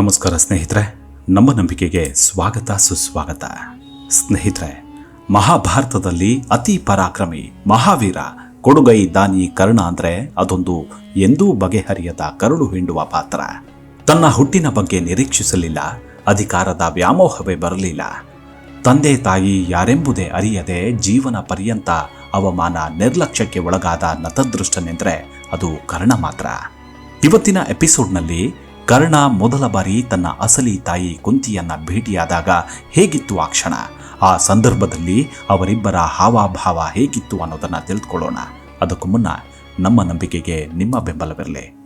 ನಮಸ್ಕಾರ ಸ್ನೇಹಿತರೆ, ನಮ್ಮ ನಂಬಿಕೆಗೆ ಸ್ವಾಗತ, ಸುಸ್ವಾಗತ. ಸ್ನೇಹಿತರೆ, ಮಹಾಭಾರತದಲ್ಲಿ ಅತಿ ಪರಾಕ್ರಮಿ ಮಹಾವೀರ ಕೊಡುಗೈ ದಾನಿ ಕರ್ಣ ಅಂದ್ರೆ ಅದೊಂದು ಎಂದೂ ಬಗೆಹರಿಯದ ಕರುಳು ಹಿಂಡುವ ಪಾತ್ರ. ತನ್ನ ಹುಟ್ಟಿನ ಬಗ್ಗೆ ನಿರೀಕ್ಷಿಸಲಿಲ್ಲ, ಅಧಿಕಾರದ ವ್ಯಾಮೋಹವೇ ಬರಲಿಲ್ಲ. ತಂದೆ ತಾಯಿ ಯಾರೆಂಬುದೇ ಅರಿಯದೆ ಜೀವನ ಪರ್ಯಂತ ಅವಮಾನ ನಿರ್ಲಕ್ಷ್ಯಕ್ಕೆ ಒಳಗಾದ ನತದೃಷ್ಟನೆಂದರೆ ಅದು ಕರ್ಣ ಮಾತ್ರ. ಇವತ್ತಿನ ಎಪಿಸೋಡ್ನಲ್ಲಿ ಕರ್ಣ ಮೊದಲ ಬಾರಿ ತನ್ನ ಅಸಲಿ ತಾಯಿ ಕುಂತಿಯನ್ನ ಭೇಟಿಯಾದಾಗ ಹೇಗಿತ್ತು ಆ ಕ್ಷಣ? ಆ ಸಂದರ್ಭದಲ್ಲಿ ಅವರಿಬ್ಬರ ಹಾವಾಭಾವ ಹೇಗಿತ್ತು ಅನ್ನೋದನ್ನ ತಿಳಿದುಕೊಳ್ಳೋಣ. ಅದಕ್ಕೂ ಮುನ್ನ ನಮ್ಮ ನಂಬಿಕೆಗೆ ನಿಮ್ಮ ಬೆಂಬಲವಿರಲಿ.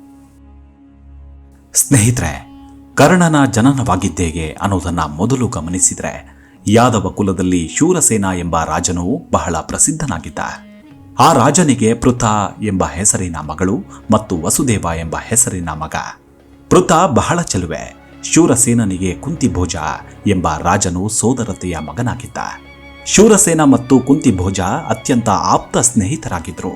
ಸ್ನೇಹಿತರೆ, ಕರ್ಣನ ಜನನವಾಗಿದ್ದೇಗೆ ಅನ್ನೋದನ್ನ ಮೊದಲು ಗಮನಿಸಿದ್ರೆ ಯಾದವ ಕುಲದಲ್ಲಿ ಶೂರಸೇನ ಎಂಬ ರಾಜನು ಬಹಳ ಪ್ರಸಿದ್ಧನಾಗಿದ್ದ. ಆ ರಾಜನಿಗೆ ಪೃಥ ಎಂಬ ಹೆಸರಿನ ಮಗಳು ಮತ್ತು ವಸುದೇವ ಎಂಬ ಹೆಸರಿನ ಮಗ. ಪೃಥ ಬಹಳ ಚೆಲುವೆ. ಶೂರಸೇನನಿಗೆ ಕುಂತಿಭೋಜ ಎಂಬ ರಾಜನು ಸೋದರತೆಯ ಮಗನಾಗಿದ್ದ. ಶೂರಸೇನ ಮತ್ತು ಕುಂತಿಭೋಜ ಅತ್ಯಂತ ಆಪ್ತ ಸ್ನೇಹಿತರಾಗಿದ್ರು.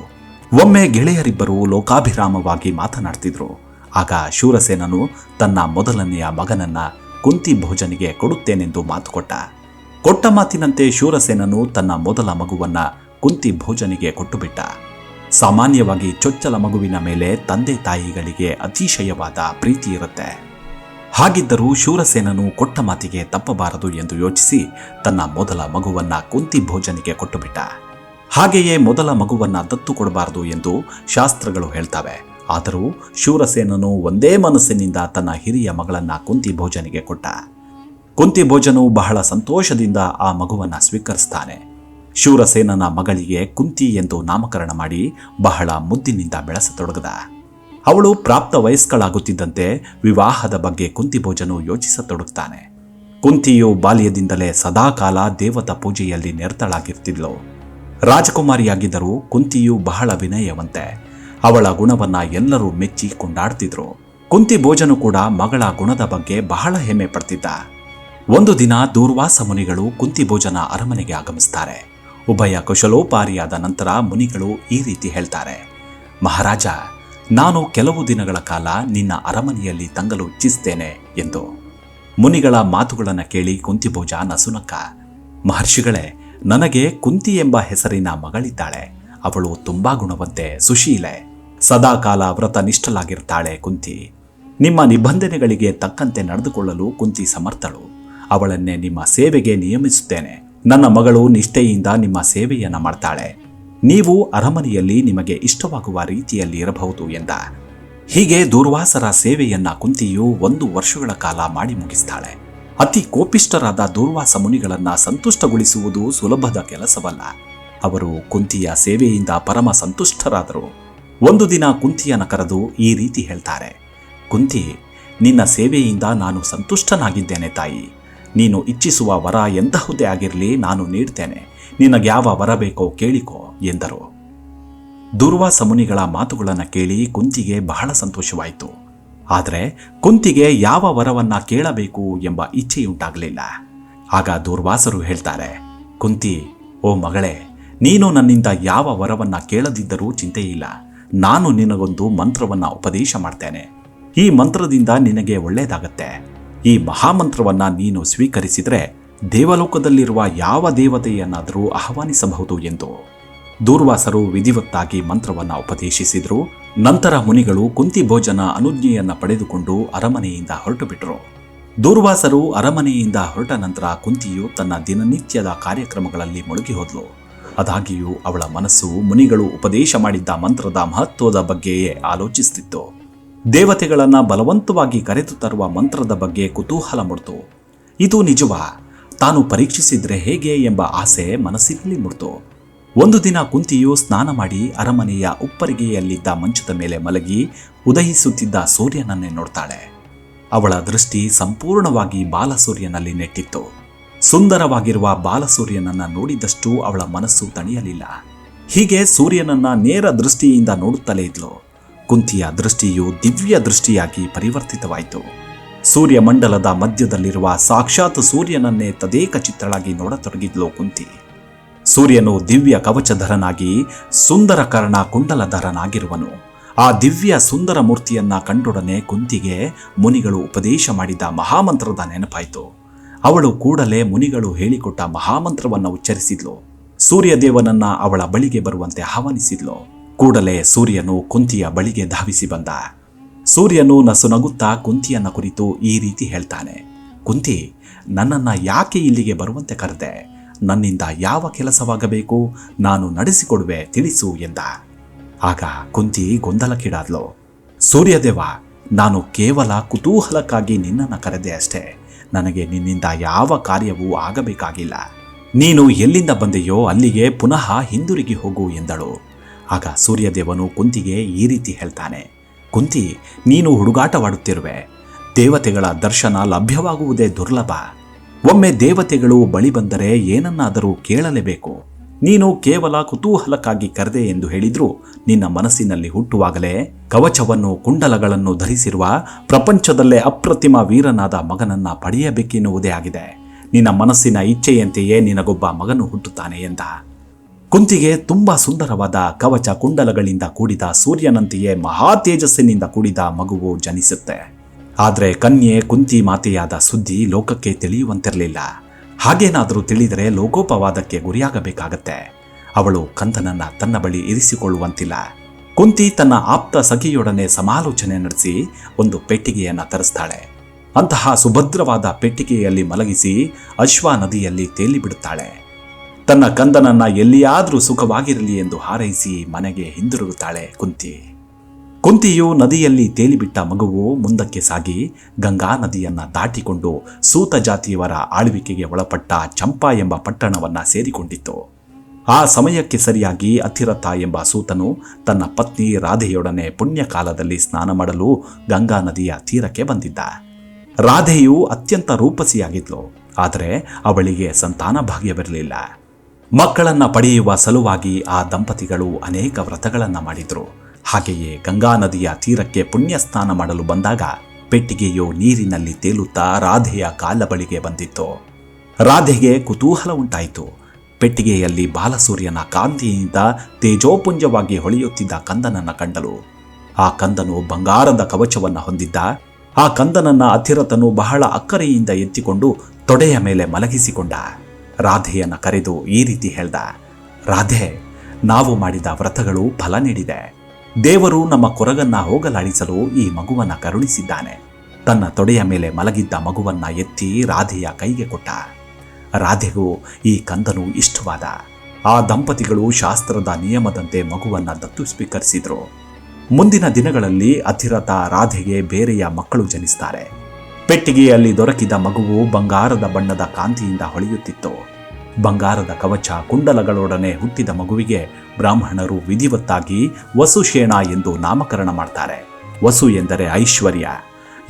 ಒಮ್ಮೆ ಗೆಳೆಯರಿಬ್ಬರು ಲೋಕಾಭಿರಾಮವಾಗಿ ಮಾತನಾಡ್ತಿದ್ರು. ಆಗ ಶೂರಸೇನನು ತನ್ನ ಮೊದಲನೆಯ ಮಗನನ್ನ ಕುಂತಿಭೋಜನಿಗೆ ಕೊಡುತ್ತೇನೆಂದು ಮಾತು ಕೊಟ್ಟ. ಕೊಟ್ಟ ಮಾತಿನಂತೆ ಶೂರಸೇನನು ತನ್ನ ಮೊದಲ ಮಗುವನ್ನ ಕುಂತಿ ಭೋಜನಿಗೆ ಕೊಟ್ಟುಬಿಟ್ಟ. ಸಾಮಾನ್ಯವಾಗಿ ಚೊಚ್ಚಲ ಮಗುವಿನ ಮೇಲೆ ತಂದೆ ತಾಯಿಗಳಿಗೆ ಅತಿಶಯವಾದ ಪ್ರೀತಿ ಇರುತ್ತೆ. ಹಾಗಿದ್ದರೂ ಶೂರಸೇನನು ಕೊಟ್ಟ ಮಾತಿಗೆ ತಪ್ಪಬಾರದು ಎಂದು ಯೋಚಿಸಿ ತನ್ನ ಮೊದಲ ಮಗುವನ್ನ ಕುಂತಿ ಭೋಜನಿಗೆ ಕೊಟ್ಟುಬಿಟ್ಟ. ಹಾಗೆಯೇ ಮೊದಲ ಮಗುವನ್ನ ದತ್ತು ಕೊಡಬಾರದು ಎಂದು ಶಾಸ್ತ್ರಗಳು ಹೇಳ್ತವೆ. ಆದರೂ ಶೂರಸೇನನು ಒಂದೇ ಮನಸ್ಸಿನಿಂದ ತನ್ನ ಹಿರಿಯ ಮಗಳನ್ನ ಕುಂತಿ ಭೋಜನಿಗೆ ಕೊಟ್ಟ. ಕುಂತಿ ಭೋಜನು ಬಹಳ ಸಂತೋಷದಿಂದ ಆ ಮಗುವನ್ನ ಸ್ವೀಕರಿಸ್ತಾನೆ. ಶೂರಸೇನನ ಮಗಳಿಗೆ ಕುಂತಿ ಎಂದು ನಾಮಕರಣ ಮಾಡಿ ಬಹಳ ಮುದ್ದಿನಿಂದ ಬೆಳೆಸತೊಡಗದ. ಅವಳು ಪ್ರಾಪ್ತ ವಯಸ್ಕಳಾಗುತ್ತಿದ್ದಂತೆ ವಿವಾಹದ ಬಗ್ಗೆ ಕುಂತಿ ಭೋಜನು ಯೋಚಿಸತೊಡಗುತ್ತಾನೆ. ಕುಂತಿಯು ಬಾಲ್ಯದಿಂದಲೇ ಸದಾಕಾಲ ದೇವತಾ ಪೂಜೆಯಲ್ಲಿ ನಿರತಳಾಗಿರ್ತಿದ್ಲು. ರಾಜಕುಮಾರಿಯಾಗಿದ್ದರೂ ಕುಂತಿಯು ಬಹಳ ವಿನಯವಂತೆ. ಅವಳ ಗುಣವನ್ನ ಎಲ್ಲರೂ ಮೆಚ್ಚಿ ಕೊಂಡಾಡ್ತಿದ್ರು. ಕುಂತಿ ಭೋಜನು ಕೂಡ ಮಗಳ ಗುಣದ ಬಗ್ಗೆ ಬಹಳ ಹೆಮ್ಮೆ ಪಡ್ತಿದ್ದ. ಒಂದು ದಿನ ದೂರ್ವಾಸ ಮುನಿಗಳು ಕುಂತಿ ಭೋಜನ ಅರಮನೆಗೆ ಆಗಮಿಸ್ತಾರೆ. ಉಭಯ ಕುಶಲೋಪಾರಿಯಾದ ನಂತರ ಮುನಿಗಳು ಈ ರೀತಿ ಹೇಳ್ತಾರೆ. ಮಹಾರಾಜ, ನಾನು ಕೆಲವು ದಿನಗಳ ಕಾಲ ನಿನ್ನ ಅರಮನೆಯಲ್ಲಿ ತಂಗಲು ಇಚ್ಛಿಸ್ತೇನೆ ಎಂದು. ಮುನಿಗಳ ಮಾತುಗಳನ್ನು ಕೇಳಿ ಕುಂತಿಭೋಜ ನಸುನಕ್ಕ, ಮಹರ್ಷಿಗಳೇ, ನನಗೆ ಕುಂತಿ ಎಂಬ ಹೆಸರಿನ ಮಗಳಿದ್ದಾಳೆ. ಅವಳು ತುಂಬಾ ಗುಣವಂತೆ, ಸುಶೀಲೆ. ಸದಾಕಾಲ ವ್ರತ ನಿಷ್ಠಲಾಗಿರ್ತಾಳೆ ಕುಂತಿ. ನಿಮ್ಮ ನಿಬಂಧನೆಗಳಿಗೆ ತಕ್ಕಂತೆ ನಡೆದುಕೊಳ್ಳಲು ಕುಂತಿ ಸಮರ್ಥಳು. ಅವಳನ್ನೇ ನಿಮ್ಮ ಸೇವೆಗೆ ನಿಯಮಿಸುತ್ತೇನೆ. ನನ್ನ ಮಗಳು ನಿಷ್ಠೆಯಿಂದ ನಿಮ್ಮ ಸೇವೆಯನ್ನು ಮಾಡ್ತಾಳೆ. ನೀವು ಅರಮನೆಯಲ್ಲಿ ನಿಮಗೆ ಇಷ್ಟವಾಗುವ ರೀತಿಯಲ್ಲಿ ಇರಬಹುದು ಎಂದ. ಹೀಗೆ ದೂರ್ವಾಸರ ಸೇವೆಯನ್ನ ಕುಂತಿಯು ಒಂದು ವರ್ಷಗಳ ಕಾಲ ಮಾಡಿ ಮುಗಿಸ್ತಾಳೆ. ಅತಿ ಕೋಪಿಷ್ಟರಾದ ದೂರ್ವಾಸ ಮುನಿಗಳನ್ನ ಸಂತುಷ್ಟಗೊಳಿಸುವುದು ಸುಲಭದ ಕೆಲಸವಲ್ಲ. ಅವರು ಕುಂತಿಯ ಸೇವೆಯಿಂದ ಪರಮ ಸಂತುಷ್ಟರಾದರು. ಒಂದು ದಿನ ಕುಂತಿಯನ್ನು ಕರೆದು ಈ ರೀತಿ ಹೇಳ್ತಾರೆ. ಕುಂತಿ, ನಿನ್ನ ಸೇವೆಯಿಂದ ನಾನು ಸಂತುಷ್ಟನಾಗಿದ್ದೇನೆ ತಾಯಿ. ನೀನು ಇಚ್ಛಿಸುವ ವರ ಎಂತಹುದೇ ಆಗಿರಲಿ, ನಾನು ನೀಡ್ತೇನೆ. ನಿನಗ್ಯಾವ ವರ ಬೇಕೋ ಕೇಳಿಕೋ, ಎಂದರು. ದುರ್ವಾಸ ಮುನಿಗಳ ಮಾತುಗಳನ್ನು ಕೇಳಿ ಕುಂತಿಗೆ ಬಹಳ ಸಂತೋಷವಾಯಿತು. ಆದರೆ ಕುಂತಿಗೆ ಯಾವ ವರವನ್ನ ಕೇಳಬೇಕು ಎಂಬ ಇಚ್ಛೆಯುಂಟಾಗಲಿಲ್ಲ. ಆಗ ದುರ್ವಾಸರು ಹೇಳ್ತಾರೆ, ಕುಂತಿ, ಓ ಮಗಳೇ, ನೀನು ನನ್ನಿಂದ ಯಾವ ವರವನ್ನ ಕೇಳದಿದ್ದರೂ ಚಿಂತೆಯಿಲ್ಲ. ನಾನು ನಿನಗೊಂದು ಮಂತ್ರವನ್ನ ಉಪದೇಶ ಮಾಡ್ತೇನೆ. ಈ ಮಂತ್ರದಿಂದ ನಿನಗೆ ಒಳ್ಳೆಯದಾಗತ್ತೆ ಈ ಮಹಾಮಂತ್ರವನ್ನು ನೀನು ಸ್ವೀಕರಿಸಿದರೆ ದೇವಲೋಕದಲ್ಲಿರುವ ಯಾವ ದೇವತೆಯನ್ನಾದರೂ ಆಹ್ವಾನಿಸಬಹುದು ಎಂದು. ದೂರ್ವಾಸರು ವಿಧಿವತ್ತಾಗಿ ಮಂತ್ರವನ್ನು ಉಪದೇಶಿಸಿದರು. ನಂತರ ಮುನಿಗಳು ಕುಂತಿ ಭೋಜನ ಅನುಜ್ಞೆಯನ್ನು ಪಡೆದುಕೊಂಡು ಅರಮನೆಯಿಂದ ಹೊರಟುಬಿಟ್ರು. ದೂರ್ವಾಸರು ಅರಮನೆಯಿಂದ ಹೊರಟ ನಂತರ ಕುಂತಿಯು ತನ್ನ ದಿನನಿತ್ಯದ ಕಾರ್ಯಕ್ರಮಗಳಲ್ಲಿ ಮುಳುಗಿ ಹೋದ್ಲು. ಅದಾಗಿಯೂ ಅವಳ ಮನಸ್ಸು ಮುನಿಗಳು ಉಪದೇಶ ಮಾಡಿದ್ದ ಮಂತ್ರದ ಮಹತ್ವದ ಬಗ್ಗೆಯೇ ಆಲೋಚಿಸುತ್ತಿತ್ತು ದೇವತೆಗಳನ್ನ ಬಲವಂತವಾಗಿ ಕರೆದು ತರುವ ಮಂತ್ರದ ಬಗ್ಗೆ ಕುತೂಹಲ ಮೂಡ್ತು. ಇದು ನಿಜವಾ, ತಾನು ಪರೀಕ್ಷಿಸಿದ್ರೆ ಹೇಗೆ ಎಂಬ ಆಸೆ ಮನಸ್ಸಿನಲ್ಲಿ ಮುಡ್ತು. ಒಂದು ದಿನ ಕುಂತಿಯು ಸ್ನಾನ ಮಾಡಿ ಅರಮನೆಯ ಉಪ್ಪರಿಗೆಯಲ್ಲಿದ್ದ ಮಂಚದ ಮೇಲೆ ಮಲಗಿ ಉದಯಿಸುತ್ತಿದ್ದ ಸೂರ್ಯನನ್ನೇ ನೋಡ್ತಾಳೆ. ಅವಳ ದೃಷ್ಟಿ ಸಂಪೂರ್ಣವಾಗಿ ಬಾಲಸೂರ್ಯನಲ್ಲಿ ನೆಟ್ಟಿತ್ತು. ಸುಂದರವಾಗಿರುವ ಬಾಲಸೂರ್ಯನನ್ನ ನೋಡಿದಷ್ಟು ಅವಳ ಮನಸ್ಸು ತಣಿಯಲಿಲ್ಲ. ಹೀಗೆ ಸೂರ್ಯನನ್ನ ನೇರ ದೃಷ್ಟಿಯಿಂದ ನೋಡುತ್ತಲೇ ಇದ್ಲು. ಕುಂತಿಯ ದೃಷ್ಟಿಯು ದಿವ್ಯ ದೃಷ್ಟಿಯಾಗಿ ಪರಿವರ್ತಿತವಾಯಿತು. ಸೂರ್ಯಮಂಡಲದ ಮಧ್ಯದಲ್ಲಿರುವ ಸಾಕ್ಷಾತ್ ಸೂರ್ಯನನ್ನೇ ತದೇಕ ಚಿತ್ರಳಾಗಿ ನೋಡತೊಡಗಿದ್ಲು ಕುಂತಿ. ಸೂರ್ಯನು ದಿವ್ಯ ಕವಚಧರನಾಗಿ ಸುಂದರ ಕರ್ಣ ಕುಂಡಲಧರನಾಗಿರುವನು. ಆ ದಿವ್ಯ ಸುಂದರ ಮೂರ್ತಿಯನ್ನ ಕಂಡೊಡನೆ ಕುಂತಿಗೆ ಮುನಿಗಳು ಉಪದೇಶ ಮಾಡಿದ ಮಹಾಮಂತ್ರದ ನೆನಪಾಯಿತು. ಅವಳು ಕೂಡಲೇ ಮುನಿಗಳು ಹೇಳಿಕೊಟ್ಟ ಮಹಾಮಂತ್ರವನ್ನು ಉಚ್ಚರಿಸಿದ್ಲು. ಸೂರ್ಯದೇವನನ್ನ ಅವಳ ಬಳಿಗೆ ಬರುವಂತೆ ಆಹ್ವಾನಿಸಿದ್ಲು. ಕೂಡಲೇ ಸೂರ್ಯನು ಕುಂತಿಯ ಬಳಿಗೆ ಧಾವಿಸಿ ಬಂದ. ಸೂರ್ಯನು ನಸುನಗುತ್ತಾ ಕುಂತಿಯನ್ನ ಕುರಿತು ಈ ರೀತಿ ಹೇಳ್ತಾನೆ, ಕುಂತಿ, ನನ್ನನ್ನು ಯಾಕೆ ಇಲ್ಲಿಗೆ ಬರುವಂತೆ ಕರೆದೆ? ನನ್ನಿಂದ ಯಾವ ಕೆಲಸವಾಗಬೇಕು? ನಾನು ನಡೆಸಿಕೊಡುವೆ, ತಿಳಿಸು ಎಂದ. ಆಗ ಕುಂತಿ ಗೊಂದಲಕ್ಕೀಡಾದ್ಲು, ಸೂರ್ಯದೇವ, ನಾನು ಕೇವಲ ಕುತೂಹಲಕ್ಕಾಗಿ ನಿನ್ನನ್ನು ಕರೆದೆ ಅಷ್ಟೇ. ನನಗೆ ನಿನ್ನಿಂದ ಯಾವ ಕಾರ್ಯವೂ ಆಗಬೇಕಾಗಿಲ್ಲ. ನೀನು ಎಲ್ಲಿಂದ ಬಂದೆಯೋ ಅಲ್ಲಿಗೆ ಪುನಃ ಹಿಂದಿರುಗಿ ಹೋಗು ಎಂದಳು. ಆಗ ಸೂರ್ಯದೇವನು ಕುಂತಿಗೆ ಈ ರೀತಿ ಹೇಳ್ತಾನೆ, ಕುಂತಿ, ನೀನು ಹುಡುಗಾಟವಾಡುತ್ತಿರುವೆ. ದೇವತೆಗಳ ದರ್ಶನ ಲಭ್ಯವಾಗುವುದೇ ದುರ್ಲಭ. ಒಮ್ಮೆ ದೇವತೆಗಳು ಬಳಿ ಬಂದರೆ ಏನನ್ನಾದರೂ ಕೇಳಲೇಬೇಕು. ನೀನು ಕೇವಲ ಕುತೂಹಲಕ್ಕಾಗಿ ಕರೆದೆ ಎಂದು ಹೇಳಿದರೂ ನಿನ್ನ ಮನಸ್ಸಿನಲ್ಲಿ ಹುಟ್ಟುವಾಗಲೇ ಕವಚವನ್ನು ಕುಂಡಲಗಳನ್ನು ಧರಿಸಿರುವ ಪ್ರಪಂಚದಲ್ಲೇ ಅಪ್ರತಿಮ ವೀರನಾದ ಮಗನನ್ನ ಪಡೆಯಬೇಕೆನ್ನುವುದೇ ಆಗಿದೆ. ನಿನ್ನ ಮನಸ್ಸಿನ ಇಚ್ಛೆಯಂತೆಯೇ ನಿನಗೊಬ್ಬ ಮಗನು ಹುಟ್ಟುತ್ತಾನೆ ಎಂದ. ಕುಂತಿಗೆ ತುಂಬಾ ಸುಂದರವಾದ ಕವಚ ಕುಂಡಲಗಳಿಂದ ಕೂಡಿದ ಸೂರ್ಯನಂತೆಯೇ ಮಹಾ ತೇಜಸ್ಸಿನಿಂದ ಕೂಡಿದ ಮಗುವು ಜನಿಸುತ್ತೆ. ಆದರೆ ಕನ್ಯೆ ಕುಂತಿ ಮಾತೆಯಾದ ಸುದ್ದಿ ಲೋಕಕ್ಕೆ ತಿಳಿಯುವಂತಿರಲಿಲ್ಲ. ಹಾಗೇನಾದರೂ ತಿಳಿದರೆ ಲೋಕೋಪವಾದಕ್ಕೆ ಗುರಿಯಾಗಬೇಕಾಗತ್ತೆ. ಅವಳು ಕಂದನನ್ನ ತನ್ನ ಬಳಿ ಇರಿಸಿಕೊಳ್ಳುವಂತಿಲ್ಲ. ಕುಂತಿ ತನ್ನ ಆಪ್ತ ಸಖಿಯೊಡನೆ ಸಮಾಲೋಚನೆ ನಡೆಸಿ ಒಂದು ಪೆಟ್ಟಿಗೆಯನ್ನ ತರಿಸ್ತಾಳೆ. ಅಂತಹ ಸುಭದ್ರವಾದ ಪೆಟ್ಟಿಗೆಯಲ್ಲಿ ಮಲಗಿಸಿ ಅಶ್ವ ನದಿಯಲ್ಲಿ ತೇಲಿ ಬಿಡುತ್ತಾಳೆ ತನ್ನ ಕಂದನನ್ನ ಎಲ್ಲಿಯಾದರೂ ಸುಖವಾಗಿರಲಿ ಎಂದು ಹಾರೈಸಿ ಮನೆಗೆ ಹಿಂದಿರುಗುತ್ತಾಳೆ ಕುಂತಿ. ಕುಂತಿಯು ನದಿಯಲ್ಲಿ ತೇಲಿಬಿಟ್ಟ ಮಗುವು ಮುಂದಕ್ಕೆ ಸಾಗಿ ಗಂಗಾ ನದಿಯನ್ನ ದಾಟಿಕೊಂಡು ಸೂತ ಜಾತಿಯವರ ಆಳ್ವಿಕೆಗೆ ಒಳಪಟ್ಟ ಚಂಪಾ ಎಂಬ ಪಟ್ಟಣವನ್ನ ಸೇರಿಕೊಂಡಿತ್ತು. ಆ ಸಮಯಕ್ಕೆ ಸರಿಯಾಗಿ ಅತಿರಥ ಎಂಬ ಸೂತನು ತನ್ನ ಪತ್ನಿ ರಾಧೆಯೊಡನೆ ಪುಣ್ಯಕಾಲದಲ್ಲಿ ಸ್ನಾನ ಮಾಡಲು ಗಂಗಾ ನದಿಯ ತೀರಕ್ಕೆ ಬಂದಿದ್ದ. ರಾಧೆಯು ಅತ್ಯಂತ ರೂಪಸಿಯಾಗಿದ್ಲು, ಆದರೆ ಅವಳಿಗೆ ಸಂತಾನ ಭಾಗ್ಯವಿರಲಿಲ್ಲ. ಮಕ್ಕಳನ್ನ ಪಡೆಯುವ ಸಲುವಾಗಿ ಆ ದಂಪತಿಗಳು ಅನೇಕ ವ್ರತಗಳನ್ನು ಮಾಡಿದ್ರು. ಹಾಗೆಯೇ ಗಂಗಾ ನದಿಯ ತೀರಕ್ಕೆ ಪುಣ್ಯ ಸ್ನಾನ ಮಾಡಲು ಬಂದಾಗ ಪೆಟ್ಟಿಗೆಯು ನೀರಿನಲ್ಲಿ ತೇಲುತ್ತಾ ರಾಧೆಯ ಕಾಲ ಬಳಿಗೆ ಬಂದಿತ್ತು. ರಾಧೆಗೆ ಕುತೂಹಲ ಉಂಟಾಯಿತು. ಪೆಟ್ಟಿಗೆಯಲ್ಲಿ ಬಾಲಸೂರ್ಯನ ಕಾಂತಿಯಿಂದ ತೇಜೋಪುಂಜವಾಗಿ ಹೊಳೆಯುತ್ತಿದ್ದ ಕಂದನನ್ನು ಕಂಡಲು. ಆ ಕಂದನು ಬಂಗಾರದ ಕವಚವನ್ನು ಹೊಂದಿದ್ದ. ಆ ಕಂದನನ್ನ ಅತಿರಥನು ಬಹಳ ಅಕ್ಕರೆಯಿಂದ ಎತ್ತಿಕೊಂಡು ತೊಡೆಯ ಮೇಲೆ ಮಲಗಿಸಿಕೊಂಡ. ರಾಧೆಯನ್ನ ಕರೆದು ಈ ರೀತಿ ಹೇಳ್ದ, ರಾಧೆ, ನಾವು ಮಾಡಿದ ವ್ರತಗಳು ಫಲ ನೀಡಿದೆ. ದೇವರು ನಮ್ಮ ಕೊರಗನ್ನ ಹೋಗಲಾಡಿಸಲು ಈ ಮಗುವನ್ನ ಕರುಣಿಸಿದ್ದಾನೆ. ತನ್ನ ತೊಡೆಯ ಮೇಲೆ ಮಲಗಿದ್ದ ಮಗುವನ್ನ ಎತ್ತಿ ರಾಧೆಯ ಕೈಗೆ ಕೊಟ್ಟ. ರಾಧೆಗೂ ಈ ಕಂದನು ಇಷ್ಟವಾದ. ಆ ದಂಪತಿಗಳು ಶಾಸ್ತ್ರದ ನಿಯಮದಂತೆ ಮಗುವನ್ನ ದತ್ತು ಸ್ವೀಕರಿಸಿದ್ರು. ಮುಂದಿನ ದಿನಗಳಲ್ಲಿ ಅತಿರಥ ರಾಧೆಗೆ ಬೇರೆಯ ಮಕ್ಕಳು ಜನಿಸ್ತಾರೆ. ಪೆಟ್ಟಿಗೆಯಲ್ಲಿ ದೊರಕಿದ ಮಗುವು ಬಂಗಾರದ ಬಣ್ಣದ ಕಾಂತಿಯಿಂದ ಹೊಳೆಯುತ್ತಿತ್ತು. ಬಂಗಾರದ ಕವಚ ಕುಂಡಲಗಳೊಡನೆ ಹುಟ್ಟಿದ ಮಗುವಿಗೆ ಬ್ರಾಹ್ಮಣರು ವಿಧಿವತ್ತಾಗಿ ವಸುಶೇಣ ಎಂದು ನಾಮಕರಣ ಮಾಡ್ತಾರೆ. ವಸು ಎಂದರೆ ಐಶ್ವರ್ಯ.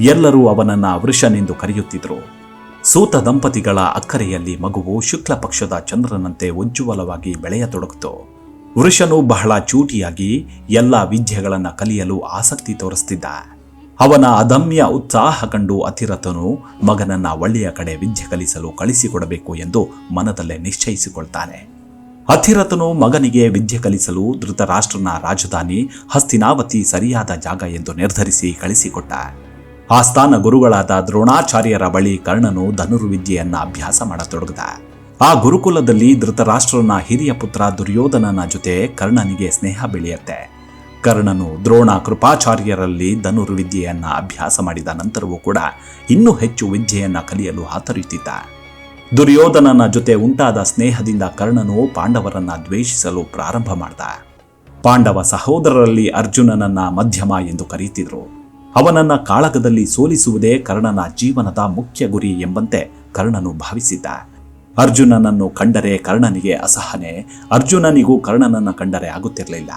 ಎಲ್ಲರೂ ಅವನನ್ನ ವೃಷನೆಂದು ಕರೆಯುತ್ತಿದ್ರು. ಸೂತ ದಂಪತಿಗಳ ಅಕ್ಕರೆಯಲ್ಲಿ ಮಗುವು ಶುಕ್ಲ ಪಕ್ಷದ ಚಂದ್ರನಂತೆ ಉಜ್ವಲವಾಗಿ ಬೆಳೆಯತೊಡಗಿತು. ವೃಷನು ಬಹಳ ಚೂಟಿಯಾಗಿ ಎಲ್ಲ ವಿದ್ಯೆಗಳನ್ನು ಕಲಿಯಲು ಆಸಕ್ತಿ ತೋರಿಸ್ತಿದ್ದ. ಅವನ ಅದಮ್ಯ ಉತ್ಸಾಹ ಕಂಡು ಅತಿರಥನು ಮಗನನ್ನ ಒಳ್ಳೆಯ ಕಡೆ ವಿದ್ಯೆ ಕಲಿಸಲು ಕಳಿಸಿಕೊಡಬೇಕು ಎಂದು ಮನದಲ್ಲೇ ನಿಶ್ಚಯಿಸಿಕೊಳ್ತಾನೆ. ಅತಿರಥನು ಮಗನಿಗೆ ವಿದ್ಯೆ ಕಲಿಸಲು ಧೃತರಾಷ್ಟ್ರನ ರಾಜಧಾನಿ ಹಸ್ತಿನಾವತಿ ಸರಿಯಾದ ಜಾಗ ಎಂದು ನಿರ್ಧರಿಸಿ ಕಳಿಸಿಕೊಟ್ಟ. ಆಸ್ಥಾನ ಗುರುಗಳಾದ ದ್ರೋಣಾಚಾರ್ಯರ ಬಳಿ ಕರ್ಣನು ಧನುರ್ವಿದ್ಯೆಯನ್ನ ಅಭ್ಯಾಸ ಮಾಡತೊಡಗಿದ. ಆ ಗುರುಕುಲದಲ್ಲಿ ಧೃತರಾಷ್ಟ್ರನ ಹಿರಿಯ ಪುತ್ರ ದುರ್ಯೋಧನನ ಜೊತೆ ಕರ್ಣನಿಗೆ ಸ್ನೇಹ ಬೆಳೆಯುತ್ತೆ. ಕರ್ಣನು ದ್ರೋಣ ಕೃಪಾಚಾರ್ಯರಲ್ಲಿ ಧನುರ್ವಿದ್ಯೆಯನ್ನ ಅಭ್ಯಾಸ ಮಾಡಿದ ನಂತರವೂ ಕೂಡ ಇನ್ನೂ ಹೆಚ್ಚು ವಿದ್ಯೆಯನ್ನ ಕಲಿಯಲು ಹಾತರಿಯುತ್ತಿದ್ದ. ದುರ್ಯೋಧನನ ಜೊತೆ ಉಂಟಾದ ಸ್ನೇಹದಿಂದ ಕರ್ಣನು ಪಾಂಡವರನ್ನ ದ್ವೇಷಿಸಲು ಪ್ರಾರಂಭ ಮಾಡಿದ. ಪಾಂಡವ ಸಹೋದರರಲ್ಲಿ ಅರ್ಜುನನನ್ನ ಮಧ್ಯಮ ಎಂದು ಕರೆಯುತ್ತಿದ್ರು. ಅವನನ್ನ ಕಾಳಗದಲ್ಲಿ ಸೋಲಿಸುವುದೇ ಕರ್ಣನ ಜೀವನದ ಮುಖ್ಯ ಗುರಿ ಎಂಬಂತೆ ಕರ್ಣನು ಭಾವಿಸಿದ್ದ. ಅರ್ಜುನನನ್ನು ಕಂಡರೆ ಕರ್ಣನಿಗೆ ಅಸಹನೆ, ಅರ್ಜುನನಿಗೂ ಕರ್ಣನನ್ನು ಕಂಡರೆ ಆಗುತ್ತಿರಲಿಲ್ಲ.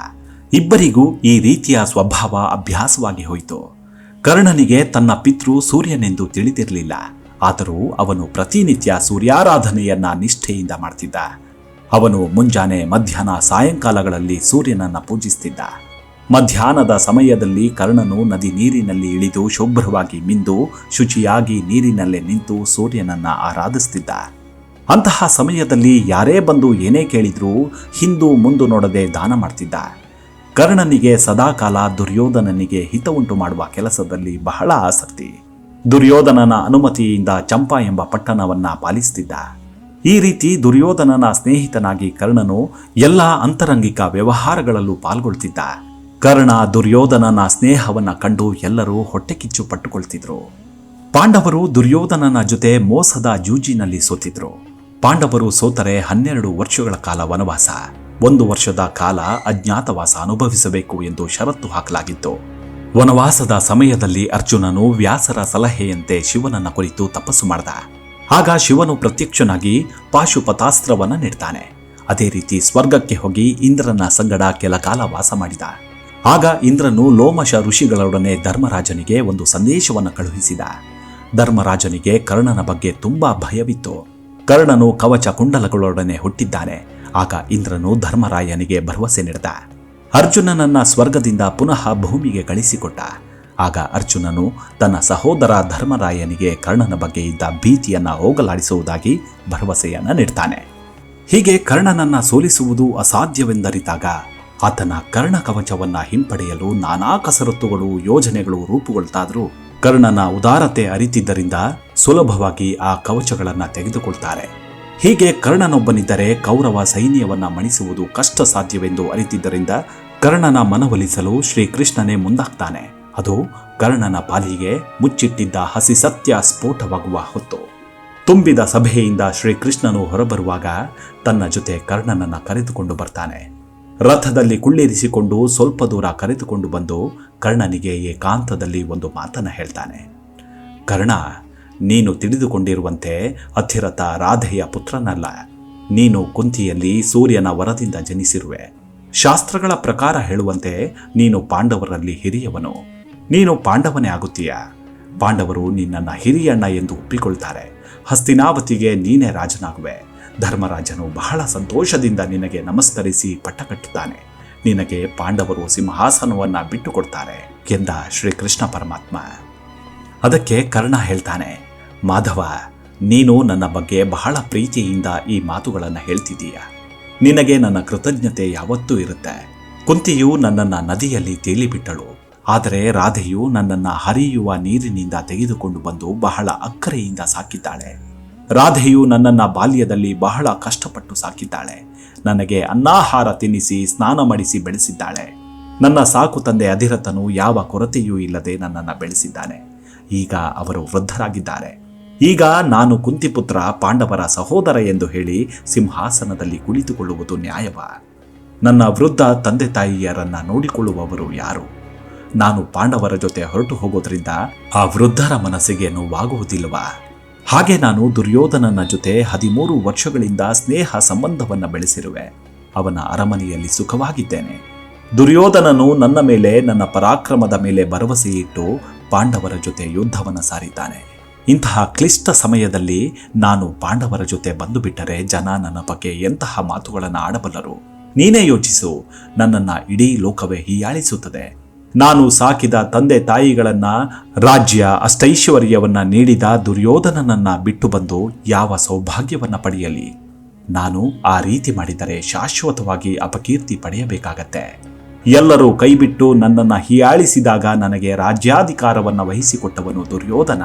ಇಬ್ಬರಿಗೂ ಈ ರೀತಿಯ ಸ್ವಭಾವ ಅಭ್ಯಾಸವಾಗಿ ಹೋಯಿತು. ಕರ್ಣನಿಗೆ ತನ್ನ ಪಿತೃ ಸೂರ್ಯನೆಂದು ತಿಳಿದಿರಲಿಲ್ಲ. ಆದರೂ ಅವನು ಪ್ರತಿನಿತ್ಯ ಸೂರ್ಯಾರಾಧನೆಯನ್ನ ನಿಷ್ಠೆಯಿಂದ ಮಾಡ್ತಿದ್ದ. ಅವನು ಮುಂಜಾನೆ ಮಧ್ಯಾಹ್ನ ಸಾಯಂಕಾಲಗಳಲ್ಲಿ ಸೂರ್ಯನನ್ನ ಪೂಜಿಸ್ತಿದ್ದ. ಮಧ್ಯಾಹ್ನದ ಸಮಯದಲ್ಲಿ ಕರ್ಣನು ನದಿ ನೀರಿನಲ್ಲಿ ಇಳಿದು ಶುಭ್ರವಾಗಿ ಮಿಂದು ಶುಚಿಯಾಗಿ ನೀರಿನಲ್ಲೇ ನಿಂತು ಸೂರ್ಯನನ್ನ ಆರಾಧಿಸ್ತಿದ್ದ. ಅಂತಹ ಸಮಯದಲ್ಲಿ ಯಾರೇ ಬಂದು ಏನೇ ಕೇಳಿದ್ರೂ ಹಿಂದು ಮುಂದು ನೋಡದೆ ದಾನ ಮಾಡ್ತಿದ್ದ. ಕರ್ಣನಿಗೆ ಸದಾಕಾಲ ದುರ್ಯೋಧನನಿಗೆ ಹಿತವುಂಟು ಮಾಡುವ ಕೆಲಸದಲ್ಲಿ ಬಹಳ ಆಸಕ್ತಿ. ದುರ್ಯೋಧನನ ಅನುಮತಿಯಿಂದ ಚಂಪಾ ಎಂಬ ಪಟ್ಟಣವನ್ನ ಪಾಲಿಸುತ್ತಿದ್ದ ಈ ರೀತಿ ದುರ್ಯೋಧನನ ಸ್ನೇಹಿತನಾಗಿ ಕರ್ಣನು ಎಲ್ಲ ಅಂತರಂಗಿಕ ವ್ಯವಹಾರಗಳಲ್ಲೂ ಪಾಲ್ಗೊಳ್ತಿದ್ದ. ಕರ್ಣ ದುರ್ಯೋಧನನ ಸ್ನೇಹವನ್ನ ಕಂಡು ಎಲ್ಲರೂ ಹೊಟ್ಟೆಕಿಚ್ಚು ಪಟ್ಟುಕೊಳ್ತಿದ್ರು. ಪಾಂಡವರು ದುರ್ಯೋಧನನ ಜೊತೆ ಮೋಸದ ಜೂಜಿನಲ್ಲಿ ಸೋತಿದ್ರು. ಪಾಂಡವರು ಸೋತರೆ ಹನ್ನೆರಡು ವರ್ಷಗಳ ಕಾಲ ವನವಾಸ. ಒಂದು ವರ್ಷದ ಕಾಲ ಅಜ್ಞಾತವಾಸ ಅನುಭವಿಸಬೇಕು ಎಂದು ಷರತ್ತು ಹಾಕಲಾಗಿತ್ತು. ವನವಾಸದ ಸಮಯದಲ್ಲಿ ಅರ್ಜುನನು ವ್ಯಾಸರ ಸಲಹೆಯಂತೆ ಶಿವನನ್ನ ಕುರಿತು ತಪಸ್ಸು ಮಾಡಿದ. ಆಗ ಶಿವನು ಪ್ರತ್ಯಕ್ಷನಾಗಿ ಪಾಶುಪತಾಸ್ತ್ರವನ್ನ ನೀಡ್ತಾನೆ. ಅದೇ ರೀತಿ ಸ್ವರ್ಗಕ್ಕೆ ಹೋಗಿ ಇಂದ್ರನ ಸಂಗಡ ಕೆಲ ಕಾಲ ವಾಸ ಮಾಡಿದ. ಆಗ ಇಂದ್ರನು ಲೋಮಶ ಋಷಿಗಳೊಡನೆ ಧರ್ಮರಾಜನಿಗೆ ಒಂದು ಸಂದೇಶವನ್ನು ಕಳುಹಿಸಿದ. ಧರ್ಮರಾಜನಿಗೆ ಕರ್ಣನ ಬಗ್ಗೆ ತುಂಬಾ ಭಯವಿತ್ತು. ಕರ್ಣನು ಕವಚ ಕುಂಡಲಗಳೊಡನೆ ಹುಟ್ಟಿದ್ದಾನೆ. ಆಗ ಇಂದ್ರನು ಧರ್ಮರಾಯನಿಗೆ ಭರವಸೆ ನೀಡಿದ. ಅರ್ಜುನನನ್ನ ಸ್ವರ್ಗದಿಂದ ಪುನಃ ಭೂಮಿಗೆ ಕಳಿಸಿಕೊಟ್ಟ. ಆಗ ಅರ್ಜುನನು ತನ್ನ ಸಹೋದರ ಧರ್ಮರಾಯನಿಗೆ ಕರ್ಣನ ಬಗ್ಗೆ ಇದ್ದ ಭೀತಿಯನ್ನ ಹೋಗಲಾಡಿಸುವುದಾಗಿ ಭರವಸೆಯನ್ನ ನೀಡ್ತಾನೆ. ಹೀಗೆ ಕರ್ಣನನ್ನ ಸೋಲಿಸುವುದು ಅಸಾಧ್ಯವೆಂದರಿತಾಗ ಆತನ ಕರ್ಣ ಕವಚವನ್ನ ಹಿಂಪಡೆಯಲು ನಾನಾ ಕಸರತ್ತುಗಳು, ಯೋಜನೆಗಳು ರೂಪುಗೊಳ್ತಾದರೂ ಕರ್ಣನ ಉದಾರತೆ ಅರಿತಿದ್ದರಿಂದ ಸುಲಭವಾಗಿ ಆ ಕವಚಗಳನ್ನ ತೆಗೆದುಕೊಳ್ತಾರೆ. ಹೀಗೆ ಕರ್ಣನೊಬ್ಬನಿದ್ದರೆ ಕೌರವ ಸೈನ್ಯವನ್ನ ಮಣಿಸುವುದು ಕಷ್ಟ ಸಾಧ್ಯವೆಂದು ಅರಿತಿದ್ದರಿಂದ ಕರ್ಣನ ಮನವೊಲಿಸಲು ಶ್ರೀಕೃಷ್ಣನೇ ಮುಂದಾಗ್ತಾನೆ. ಅದು ಕರ್ಣನ ಪಾಲಿಗೆ ಮುಚ್ಚಿಟ್ಟಿದ್ದ ಹಸಿ ಸತ್ಯ ಸ್ಫೋಟವಾಗುವ ಹೊತ್ತು. ತುಂಬಿದ ಸಭೆಯಿಂದ ಶ್ರೀಕೃಷ್ಣನು ಹೊರಬರುವಾಗ ತನ್ನ ಜೊತೆ ಕರ್ಣನನ್ನ ಕರೆದುಕೊಂಡು ಬರ್ತಾನೆ. ರಥದಲ್ಲಿ ಕುಳ್ಳಿರಿಸಿಕೊಂಡು ಸ್ವಲ್ಪ ದೂರ ಕರೆದುಕೊಂಡು ಬಂದು ಕರ್ಣನಿಗೆ ಏಕಾಂತದಲ್ಲಿ ಒಂದು ಮಾತನ್ನ ಹೇಳ್ತಾನೆ. ಕರ್ಣ ನೀನು ತಿಳಿದುಕೊಂಡಿರುವಂತೆ ಅತಿರತ ರಾಧೆಯ ಪುತ್ರನಲ್ಲ. ನೀನು ಕುಂತಿಯಲ್ಲಿ ಸೂರ್ಯನ ವರದಿಂದ ಜನಿಸಿರುವೆ. ಶಾಸ್ತ್ರಗಳ ಪ್ರಕಾರ ಹೇಳುವಂತೆ ನೀನು ಪಾಂಡವರಲ್ಲಿ ಹಿರಿಯವನು. ನೀನು ಪಾಂಡವನೇ ಆಗುತ್ತೀಯ? ಪಾಂಡವರು ನಿನ್ನನ್ನು ಹಿರಿಯಣ್ಣ ಎಂದು ಒಪ್ಪಿಕೊಳ್ತಾರೆ. ಹಸ್ತಿನಾವತಿಗೆ ನೀನೇ ರಾಜನಾಗುವೆ. ಧರ್ಮರಾಜನು ಬಹಳ ಸಂತೋಷದಿಂದ ನಿನಗೆ ನಮಸ್ಕರಿಸಿ ಪಟ್ಟ ಕಟ್ಟುತ್ತಾನೆ ನಿನಗೆ ಪಾಂಡವರು ಸಿಂಹಾಸನವನ್ನ ಬಿಟ್ಟುಕೊಡ್ತಾರೆ ಎಂದ ಶ್ರೀಕೃಷ್ಣ ಪರಮಾತ್ಮ. ಅದಕ್ಕೆ ಕರ್ಣ ಹೇಳ್ತಾನೆ ಮಾಧವ, ನೀನು ನನ್ನ ಬಗ್ಗೆ ಬಹಳ ಪ್ರೀತಿಯಿಂದ ಈ ಮಾತುಗಳನ್ನು ಹೇಳ್ತಿದ್ದೀಯ. ನಿನಗೆ ನನ್ನ ಕೃತಜ್ಞತೆ ಯಾವತ್ತೂ ಇರುತ್ತೆ. ಕುಂತಿಯು ನನ್ನನ್ನ ನದಿಯಲ್ಲಿ ತೇಲಿಬಿಟ್ಟಳು. ಆದರೆ ರಾಧೆಯು ನನ್ನನ್ನು ಹರಿಯುವ ನೀರಿನಿಂದ ತೆಗೆದುಕೊಂಡು ಬಂದು ಬಹಳ ಅಕ್ಕರೆಯಿಂದ ಸಾಕಿದ್ದಾಳೆ. ರಾಧೆಯು ನನ್ನನ್ನ ಬಾಲ್ಯದಲ್ಲಿ ಬಹಳ ಕಷ್ಟಪಟ್ಟು ಸಾಕಿದ್ದಾಳೆ. ನನಗೆ ಅನ್ನಾಹಾರ ತಿನ್ನಿಸಿ, ಸ್ನಾನ ಮಾಡಿಸಿ ಬೆಳೆಸಿದ್ದಾಳೆ. ನನ್ನ ಸಾಕು ತಂದೆ ಅಧಿರಥನು ಯಾವ ಕೊರತೆಯೂ ಇಲ್ಲದೆ ನನ್ನನ್ನು ಬೆಳೆಸಿದ್ದಾನೆ. ಈಗ ಅವರು ವೃದ್ಧರಾಗಿದ್ದಾರೆ. ಈಗ ನಾನು ಕುಂತಿಪುತ್ರ ಪಾಂಡವರ ಸಹೋದರ ಎಂದು ಹೇಳಿ ಸಿಂಹಾಸನದಲ್ಲಿ ಕುಳಿತುಕೊಳ್ಳುವುದು ನ್ಯಾಯವ. ನನ್ನ ವೃದ್ಧ ತಂದೆ ತಾಯಿಯರನ್ನ ನೋಡಿಕೊಳ್ಳುವವರು ಯಾರು? ನಾನು ಪಾಂಡವರ ಜೊತೆ ಹೊರಟು ಹೋಗೋದ್ರಿಂದ ಆ ವೃದ್ಧರ ಮನಸ್ಸಿಗೆ ನೋವಾಗುವುದಿಲ್ಲವಾ. ಹಾಗೆ ನಾನು ದುರ್ಯೋಧನನ ಜೊತೆ ಹದಿಮೂರು ವರ್ಷಗಳಿಂದ ಸ್ನೇಹ ಸಂಬಂಧವನ್ನು ಬೆಳೆಸಿರುವೆ. ಅವನ ಅರಮನೆಯಲ್ಲಿ ಸುಖವಾಗಿದ್ದೇನೆ. ದುರ್ಯೋಧನನು ನನ್ನ ಮೇಲೆ ನನ್ನ ಪರಾಕ್ರಮದ ಮೇಲೆ ಭರವಸೆಯಿಟ್ಟು ಪಾಂಡವರ ಜೊತೆ ಯುದ್ಧವನ್ನು ಸಾರಿದ್ದಾನೆ. ಇಂತಹ ಕ್ಲಿಷ್ಟ ಸಮಯದಲ್ಲಿ ನಾನು ಪಾಂಡವರ ಜೊತೆ ಬಂದು ಬಿಟ್ಟರೆ ಜನ ನನ್ನ ಬಗ್ಗೆ ಎಂತಹ ಮಾತುಗಳನ್ನು ಆಡಬಲ್ಲರು? ನೀನೇ ಯೋಚಿಸು, ನನ್ನನ್ನ ಇಡೀ ಲೋಕವೇ ಹೀಯಾಳಿಸುತ್ತದೆ. ನಾನು ಸಾಕಿದ ತಂದೆ ತಾಯಿಗಳನ್ನ, ರಾಜ್ಯ, ಅಷ್ಟೈಶ್ವರ್ಯವನ್ನ ನೀಡಿದ ದುರ್ಯೋಧನನನ್ನ ಬಿಟ್ಟು ಬಂದು ಯಾವ ಸೌಭಾಗ್ಯವನ್ನ ಪಡೆಯಲಿ? ನಾನು ಆ ರೀತಿ ಮಾಡಿದರೆ ಶಾಶ್ವತವಾಗಿ ಅಪಕೀರ್ತಿ ಪಡೆಯಬೇಕಾಗತ್ತೆ. ಎಲ್ಲರೂ ಕೈಬಿಟ್ಟು ನನ್ನನ್ನ ಹೀಯಾಳಿಸಿದಾಗ ನನಗೆ ರಾಜ್ಯಾಧಿಕಾರವನ್ನ ವಹಿಸಿಕೊಟ್ಟವನು ದುರ್ಯೋಧನ.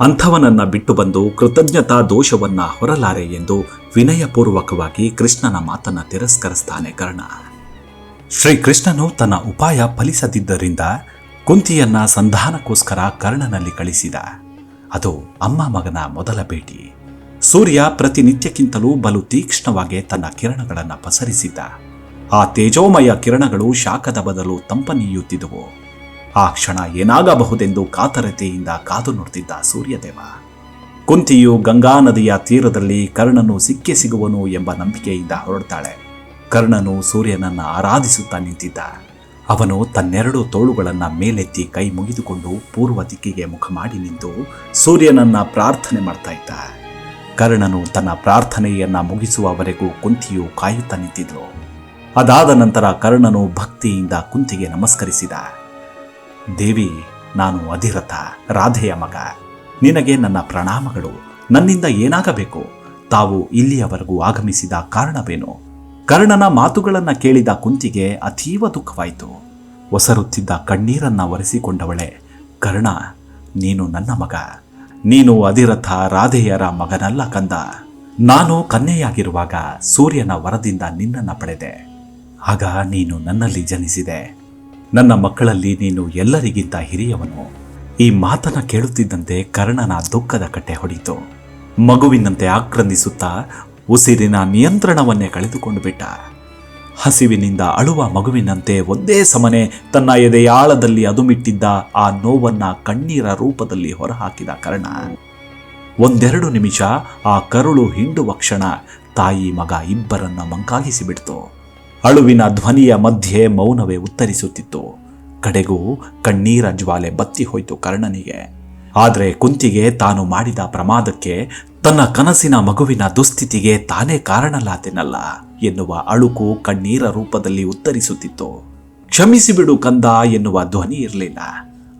ಅಂಥವನನ್ನ ಬಿಟ್ಟು ಬಂದು ಕೃತಜ್ಞತಾ ದೋಷವನ್ನ ಹೊರಲಾರೆ ಎಂದು ವಿನಯಪೂರ್ವಕವಾಗಿ ಕೃಷ್ಣನ ಮಾತನ್ನ ತಿರಸ್ಕರಿಸ್ತಾನೆ ಕರ್ಣ. ಶ್ರೀಕೃಷ್ಣನು ತನ್ನ ಉಪಾಯ ಫಲಿಸದಿದ್ದರಿಂದ ಕುಂತಿಯನ್ನ ಸಂಧಾನಕ್ಕೋಸ್ಕರ ಕರ್ಣನಲ್ಲಿ ಕಳಿಸಿದ. ಅದು ಅಮ್ಮ ಮಗನ ಮೊದಲ ಭೇಟಿ. ಸೂರ್ಯ ಪ್ರತಿನಿತ್ಯಕ್ಕಿಂತಲೂ ಬಲು ತೀಕ್ಷ್ಣವಾಗಿ ತನ್ನ ಕಿರಣಗಳನ್ನು ಪಸರಿಸಿದ್ದ. ಆ ತೇಜೋಮಯ ಕಿರಣಗಳು ಶಾಖದ ಬದಲು ತಂಪನೀಯುತ್ತಿದ್ದವು. ಆ ಕ್ಷಣ ಏನಾಗಬಹುದೆಂದು ಕಾತರತೆಯಿಂದ ಕಾದು ನೋಡ್ತಿದ್ದ ಸೂರ್ಯದೇವ. ಕುಂತಿಯು ಗಂಗಾ ನದಿಯ ತೀರದಲ್ಲಿ ಕರ್ಣನು ಸಿಕ್ಕೆ ಸಿಗುವನು ಎಂಬ ನಂಬಿಕೆಯಿಂದ ಹೊರಡ್ತಾಳೆ. ಕರ್ಣನು ಸೂರ್ಯನನ್ನ ಆರಾಧಿಸುತ್ತಾ ನಿಂತಿದ್ದ. ಅವನು ತನ್ನೆರಡು ತೋಳುಗಳನ್ನು ಮೇಲೆತ್ತಿ ಕೈ ಮುಗಿದುಕೊಂಡು ಪೂರ್ವ ದಿಕ್ಕಿಗೆ ಮುಖ ಮಾಡಿ ನಿಂತು ಸೂರ್ಯನನ್ನ ಪ್ರಾರ್ಥನೆ ಮಾಡ್ತಾ ಇದ್ದ. ಕರ್ಣನು ತನ್ನ ಪ್ರಾರ್ಥನೆಯನ್ನ ಮುಗಿಸುವವರೆಗೂ ಕುಂತಿಯು ಕಾಯುತ್ತಾ ನಿಂತಿದ್ಲು. ಅದಾದ ನಂತರ ಕರ್ಣನು ಭಕ್ತಿಯಿಂದ ಕುಂತಿಗೆ ನಮಸ್ಕರಿಸಿದ. ದೇವಿ, ನಾನು ಅಧಿರಥ, ರಾಧೆಯ ಮಗ. ನಿನಗೆ ನನ್ನ ಪ್ರಣಾಮಗಳು. ನನ್ನಿಂದ ಏನಾಗಬೇಕು? ತಾವು ಇಲ್ಲಿಯವರೆಗೂ ಆಗಮಿಸಿದ ಕಾರಣವೇನು? ಕರ್ಣನ ಮಾತುಗಳನ್ನು ಕೇಳಿದ ಕುಂತಿಗೆ ಅತೀವ ದುಃಖವಾಯಿತು. ಒಸರುತ್ತಿದ್ದ ಕಣ್ಣೀರನ್ನ ಒರೆಸಿಕೊಂಡವಳೆ, ಕರ್ಣ, ನೀನು ನನ್ನ ಮಗ. ನೀನು ಅಧಿರಥ, ರಾಧೆಯರ ಮಗನಲ್ಲ ಕಂದ. ನಾನು ಕನ್ಯೆಯಾಗಿರುವಾಗ ಸೂರ್ಯನ ವರದಿಂದ ನಿನ್ನನ್ನು ಪಡೆದೆ. ಆಗ ನೀನು ನನ್ನಲ್ಲಿ ಜನಿಸಿದೆ. ನನ್ನ ಮಕ್ಕಳಲ್ಲಿ ನೀನು ಎಲ್ಲರಿಗಿಂತ ಹಿರಿಯವನು. ಈ ಮಾತನ್ನ ಕೇಳುತ್ತಿದ್ದಂತೆ ಕರ್ಣನ ದುಃಖದ ಕಟ್ಟೆ ಹೊಡಿತು. ಮಗುವಿನಂತೆ ಆಕ್ರಂದಿಸುತ್ತಾ ಉಸಿರಿನ ನಿಯಂತ್ರಣವನ್ನೇ ಕಳೆದುಕೊಂಡು ಬಿಟ್ಟ. ಹಸಿವಿನಿಂದ ಅಳುವ ಮಗುವಿನಂತೆ ಒಂದೇ ಸಮನೆ ತನ್ನ ಎದೆಯಾಳದಲ್ಲಿ ಅದುಮಿಟ್ಟಿದ್ದ ಆ ನೋವನ್ನ ಕಣ್ಣೀರ ರೂಪದಲ್ಲಿ ಹೊರಹಾಕಿದ ಕರ್ಣ. ಒಂದೆರಡು ನಿಮಿಷ ಆ ಕರುಳು ಹಿಂಡುವ ಕ್ಷಣ ತಾಯಿ ಮಗ ಇಬ್ಬರನ್ನ ಮಂಕಾಗಿಸಿಬಿಡ್ತು. ಅಳುವಿನ ಧ್ವನಿಯ ಮಧ್ಯೆ ಮೌನವೇ ಉತ್ತರಿಸುತ್ತಿತ್ತು. ಕಡೆಗೂ ಕಣ್ಣೀರ ಜ್ವಾಲೆ ಬತ್ತಿ ಹೋಯಿತು ಕರ್ಣನಿಗೆ. ಆದರೆ ಕುಂತಿಗೆ ತಾನು ಮಾಡಿದ ಪ್ರಮಾದಕ್ಕೆ ತನ್ನ ಕನಸಿನ ಮಗುವಿನ ದುಸ್ಥಿತಿಗೆ ತಾನೇ ಕಾರಣಲಾತೆನಲ್ಲ ಎನ್ನುವ ಅಳುಕು ಕಣ್ಣೀರ ರೂಪದಲ್ಲಿ ಉತ್ತರಿಸುತ್ತಿತ್ತು. ಕ್ಷಮಿಸಿಬಿಡು ಕಂದ ಎನ್ನುವ ಧ್ವನಿ ಇರಲಿಲ್ಲ.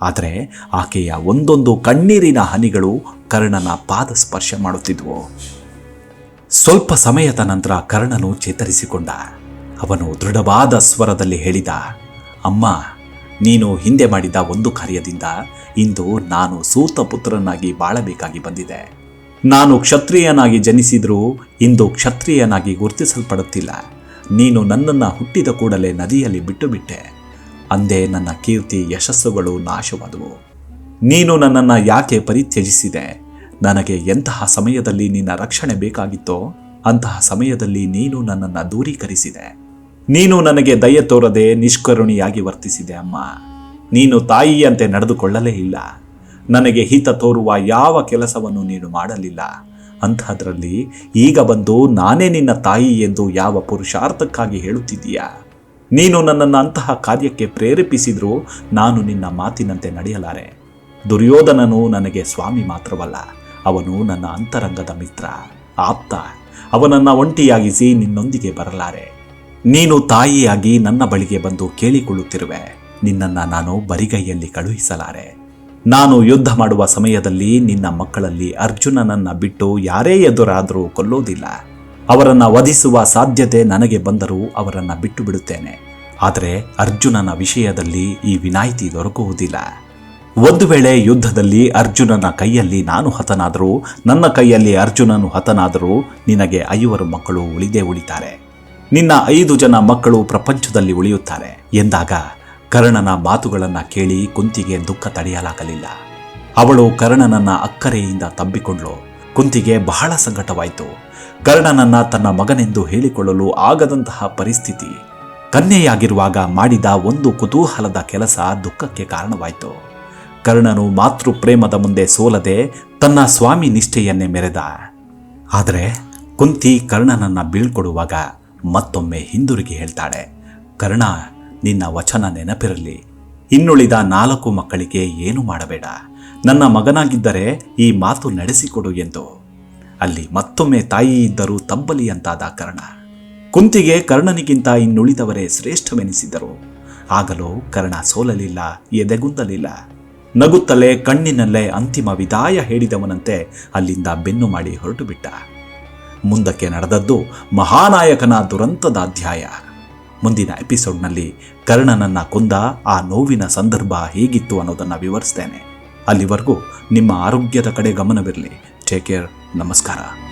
ಆದರೆ ಆಕೆಯ ಒಂದೊಂದು ಕಣ್ಣೀರಿನ ಹನಿಗಳು ಕರ್ಣನ ಪಾದ ಸ್ಪರ್ಶ ಮಾಡುತ್ತಿದ್ವು. ಸ್ವಲ್ಪ ಸಮಯದ ನಂತರ ಕರ್ಣನು ಚೇತರಿಸಿಕೊಂಡ. ಅವನು ದೃಢವಾದ ಸ್ವರದಲ್ಲಿ ಹೇಳಿದ, ಅಮ್ಮ, ನೀನು ಹಿಂದೆ ಮಾಡಿದ ಒಂದು ಕಾರ್ಯದಿಂದ ಇಂದು ನಾನು ಸೂತ ಪುತ್ರನಾಗಿ ಬಾಳಬೇಕಾಗಿ ಬಂದಿದೆ. ನಾನು ಕ್ಷತ್ರಿಯನಾಗಿ ಜನಿಸಿದರೂ ಇಂದು ಕ್ಷತ್ರಿಯನಾಗಿ ಗುರುತಿಸಲ್ಪಡುತ್ತಿಲ್ಲ. ನೀನು ನನ್ನನ್ನು ಹುಟ್ಟಿದ ಕೂಡಲೇ ನದಿಯಲ್ಲಿ ಬಿಟ್ಟು ಬಿಟ್ಟೆ ಅಂದೇ ನನ್ನ ಕೀರ್ತಿ ಯಶಸ್ಸುಗಳು ನಾಶವಾದವು. ನೀನು ನನ್ನನ್ನು ಯಾಕೆ ಪರಿತ್ಯಜಿಸಿದೆ? ನನಗೆ ಎಂತಹ ಸಮಯದಲ್ಲಿ ನಿನ್ನ ರಕ್ಷಣೆ ಬೇಕಾಗಿತ್ತೋ ಅಂತಹ ಸಮಯದಲ್ಲಿ ನೀನು ನನ್ನನ್ನು ದೂರೀಕರಿಸಿದೆ. ನೀನು ನನಗೆ ದಯೆ ತೋರದೆ ನಿಷ್ಕರುಣಿಯಾಗಿ ವರ್ತಿಸಿದೆ, ಅಮ್ಮ. ನೀನು ತಾಯಿಯಂತೆ ನಡೆದುಕೊಳ್ಳಲೇ ಇಲ್ಲ. ನನಗೆ ಹಿತ ತೋರುವ ಯಾವ ಕೆಲಸವನ್ನು ನೀನು ಮಾಡಲಿಲ್ಲ. ಅಂಥದ್ರಲ್ಲಿ ಈಗ ಬಂದು ನಾನೇ ನಿನ್ನ ತಾಯಿ ಎಂದು ಯಾವ ಪುರುಷಾರ್ಥಕ್ಕಾಗಿ ಹೇಳುತ್ತಿದ್ದೀಯಾ? ನೀನು ನನ್ನನ್ನು ಅಂತಹ ಕಾರ್ಯಕ್ಕೆ ಪ್ರೇರೇಪಿಸಿದ್ರೂ ನಾನು ನಿನ್ನ ಮಾತಿನಂತೆ ನಡೆಯಲಾರೆ. ದುರ್ಯೋಧನನು ನನಗೆ ಸ್ವಾಮಿ ಮಾತ್ರವಲ್ಲ, ಅವನು ನನ್ನ ಅಂತರಂಗದ ಮಿತ್ರ, ಆಪ್ತ. ಅವನನ್ನ ಒಂಟಿಯಾಗಿಸಿ ನಿನ್ನೊಂದಿಗೆ ಬರಲಾರೆ. ನೀನು ತಾಯಿಯಾಗಿ ನನ್ನ ಬಳಿಗೆ ಬಂದು ಕೇಳಿಕೊಳ್ಳುತ್ತಿರುವೆ. ನಿನ್ನನ್ನು ನಾನು ಬರಿಗೈಯಲ್ಲಿ ಕಳುಹಿಸಲಾರೆ. ನಾನು ಯುದ್ಧ ಮಾಡುವ ಸಮಯದಲ್ಲಿ ನಿನ್ನ ಮಕ್ಕಳಲ್ಲಿ ಅರ್ಜುನನನ್ನ ಬಿಟ್ಟು ಯಾರೇ ಎದುರಾದರೂ ಕೊಲ್ಲೋದಿಲ್ಲ ಅವರನ್ನು ವಧಿಸುವ ಸಾಧ್ಯತೆ ನನಗೆ ಬಂದರೂ ಅವರನ್ನು ಬಿಟ್ಟು ಬಿಡುತ್ತೇನೆ ಆದರೆ ಅರ್ಜುನನ ವಿಷಯದಲ್ಲಿ ಈ ವಿನಾಯಿತಿ ದೊರಕುವುದಿಲ್ಲ. ಒಂದು ವೇಳೆ ಯುದ್ಧದಲ್ಲಿ ಅರ್ಜುನನ ಕೈಯಲ್ಲಿ ನಾನು ಹತನಾದರೂ, ನನ್ನ ಕೈಯಲ್ಲಿ ಅರ್ಜುನನು ಹತನಾದರೂ ನಿನಗೆ ಐವರು ಮಕ್ಕಳು ಉಳಿದೇ ಉಳಿತಾರೆ. ನಿನ್ನ ಐದು ಜನ ಮಕ್ಕಳು ಪ್ರಪಂಚದಲ್ಲಿ ಉಳಿಯುತ್ತಾರೆ. ಎಂದಾಗ ಕರ್ಣನ ಮಾತುಗಳನ್ನು ಕೇಳಿ ಕುಂತಿಗೆ ದುಃಖ ತಡೆಯಲಾಗಲಿಲ್ಲ. ಅವಳು ಕರ್ಣನನ್ನ ಅಕ್ಕರೆಯಿಂದ ತಬ್ಬಿಕೊಂಡ್ಳು ಕುಂತಿಗೆ ಬಹಳ ಸಂಕಟವಾಯಿತು. ಕರ್ಣನನ್ನ ತನ್ನ ಮಗನೆಂದು ಹೇಳಿಕೊಳ್ಳಲು ಆಗದಂತಹ ಪರಿಸ್ಥಿತಿ ಕನ್ಯೆಯಾಗಿರುವಾಗ ಮಾಡಿದ ಒಂದು ಕುತೂಹಲದ ಕೆಲಸ ದುಃಖಕ್ಕೆ ಕಾರಣವಾಯಿತು. ಕರ್ಣನು ಮಾತೃ ಪ್ರೇಮದ ಮುಂದೆ ಸೋಲದೆ ತನ್ನ ಸ್ವಾಮಿ ನಿಷ್ಠೆಯನ್ನೇ ಮೆರೆದ. ಆದರೆ ಕುಂತಿ ಕರ್ಣನನ್ನ ಬೀಳ್ಕೊಡುವಾಗ ಮತ್ತೊಮ್ಮೆ ಹಿಂದಿರುಗಿ ಹೇಳ್ತಾಳೆ, ಕರ್ಣ, ನಿನ್ನ ವಚನ ನೆನಪಿರಲಿ. ಇನ್ನುಳಿದ ನಾಲ್ಕು ಮಕ್ಕಳಿಗೆ ಏನು ಮಾಡಬೇಡ. ನನ್ನ ಮಗನಾಗಿದ್ದರೆ ಈ ಮಾತು ನಡೆಸಿಕೊಡು ಎಂದು. ಅಲ್ಲಿ ಮತ್ತೊಮ್ಮೆ ತಾಯಿ ಇದ್ದರೂ ತಬ್ಬಲಿ ಅಂತಾದ ಕರ್ಣ. ಕುಂತಿಗೆ ಕರ್ಣನಿಗಿಂತ ಇನ್ನುಳಿದವರೇ ಶ್ರೇಷ್ಠವೆನಿಸಿದರು. ಆಗಲೂ ಕರ್ಣ ಸೋಲಲಿಲ್ಲ, ಎದೆಗುಂದಲಿಲ್ಲ. ನಗುತ್ತಲೇ ಕಣ್ಣಿನಲ್ಲೇ ಅಂತಿಮ ವಿದಾಯ ಹೇಳಿದವನಂತೆ ಅಲ್ಲಿಂದ ಬೆನ್ನು ಮಾಡಿ ಹೊರಟು ಬಿಟ್ಟ ಮುಂದಕ್ಕೆ ನಡೆದದ್ದು ಮಹಾನಾಯಕನ ದುರಂತದ ಅಧ್ಯಾಯ ಮುಂದಿನ ಎಪಿಸೋಡ್ನಲ್ಲಿ ಕರ್ಣನನ್ನ ಕೊಂದ ಆ ನೋವಿನ ಸಂದರ್ಭ ಹೇಗಿತ್ತು ಅನ್ನೋದನ್ನು ವಿವರಿಸ್ತೇನೆ. ಅಲ್ಲಿವರೆಗೂ ನಿಮ್ಮ ಆರೋಗ್ಯದ ಕಡೆ ಗಮನವಿರಲಿ. Take care. ನಮಸ್ಕಾರ.